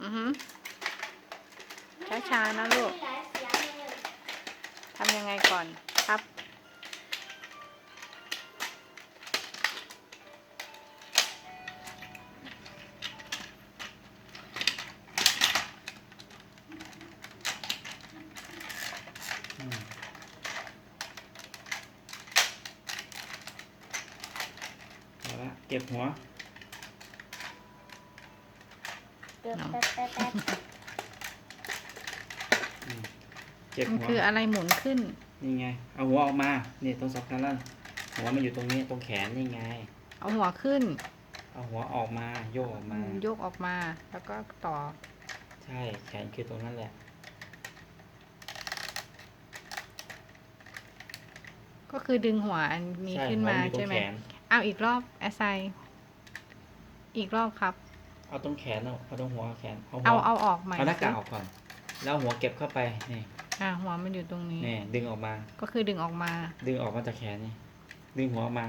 อือฮึช้าๆนะลูกมีหลายเสียงเลยทำยังไงก่อนครับอืมเอาละเก็บหัว เกือบแป๊บแป๊บแป๊บอืมเก็บมันหัวคืออะไรหมุนขึ้น นี่ไง เอาหัวออกมานี่ตรงสำคัญแล้วหัวมันอยู่ตรงนี้ตรงแขนนี่ไง เอาหัวขึ้นเอาหัวออกมาโยกออกมายกออกมา แล้วก็ต่อ ใช่แขนคือตรงนั้นแหละ ก็คือดึงหัวอันนี้ใช่ขึ้นหัวมาอยู่ตรใช่งไหมแขน เอาอีกรอบแอสไซอีกรอบครับ เอาตรงแขนเอาเอาตรงหัวแขนเอาหัวเอาเอาออกใหม่เอาหน้ากากสิออกก่อน แล้วเอาหัวเก็บเข้าไปนี่อ่าหัวมันอยู่ตรงนี้ นี่ดึงออกมา ก็คือดึงออกมา ดึงออกมาจากแขนนี่ ดึงหัวออกมา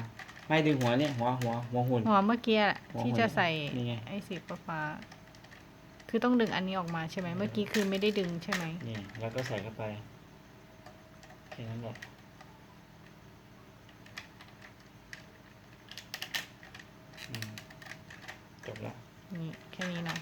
ไม่ดึงหัวเนี่ยหัวหัวหัวหุ่น หัวเมื่อกี้อะหัวที่หุ่นจะใส่นี่ไง ไอ้สีฟ้าๆคือต้องดึงอันนี้ออกมาใช่ไหมเมื่อกี้คือไม่ได้ดึงใช่ไหมนี่ แล้วก็ใส่เข้าไปแค่นั้นแหละอืมจบละ นี่แค่นี้เนาะ